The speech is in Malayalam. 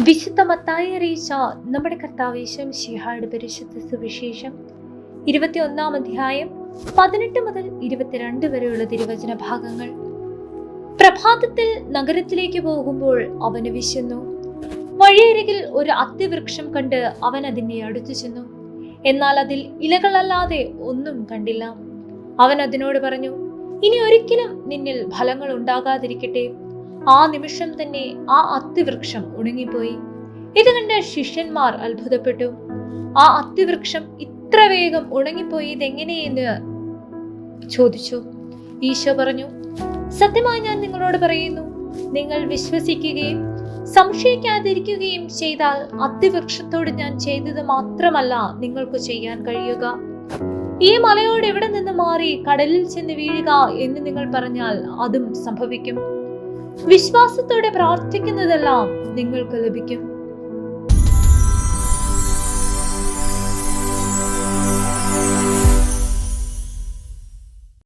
വിശുദ്ധ മത്തായി അറിയിച്ച നമ്മുടെ കർത്താവേശം ഷിഹായുടെ പരിശുദ്ധ സുവിശേഷം ഇരുപത്തിയൊന്നാം അധ്യായം പതിനെട്ട് മുതൽ ഇരുപത്തിരണ്ട് വരെയുള്ള തിരുവചന ഭാഗങ്ങൾ. പ്രഭാതത്തിൽ നഗരത്തിലേക്ക് പോകുമ്പോൾ അവന് വിശന്നു. വഴിയരികിൽ ഒരു അത്തിവൃക്ഷം കണ്ട് അവൻ അതിനെ അടുത്തു ചെന്നു. എന്നാൽ അതിൽ ഇലകളല്ലാതെ ഒന്നും കണ്ടില്ല. അവൻ അതിനോട് പറഞ്ഞു ഇനി ഒരിക്കലും നിന്നിൽ ഫലങ്ങൾ ഉണ്ടാകാതിരിക്കട്ടെ. ആ നിമിഷം തന്നെ ആ അത്തിവൃക്ഷം ഉണങ്ങിപ്പോയി. ഇത് കണ്ട ശിഷ്യന്മാർ അത്ഭുതപ്പെട്ടു. ആ അത്തിവൃക്ഷം ഇത്ര വേഗം ഉണങ്ങിപ്പോയി ഇതെങ്ങനെയെന്ന് ചോദിച്ചു. ഈശോ പറഞ്ഞു സത്യമായി ഞാൻ നിങ്ങളോട് പറയുന്നു നിങ്ങൾ വിശ്വസിക്കുകയും സംശയിക്കാതിരിക്കുകയും ചെയ്താൽ അത്തിവൃക്ഷത്തോട് ഞാൻ ചെയ്തത് മാത്രമല്ല നിങ്ങൾക്ക് ചെയ്യാൻ കഴിയുക. ഈ മലയോട് എവിടെ നിന്ന് മാറി കടലിൽ ചെന്ന് വീഴുക എന്ന് നിങ്ങൾ പറഞ്ഞാൽ അതും സംഭവിക്കും. വിശ്വാസത്തോടെ പ്രാർത്ഥിക്കുന്നതെല്ലാം നിങ്ങൾക്ക് ലഭിക്കും.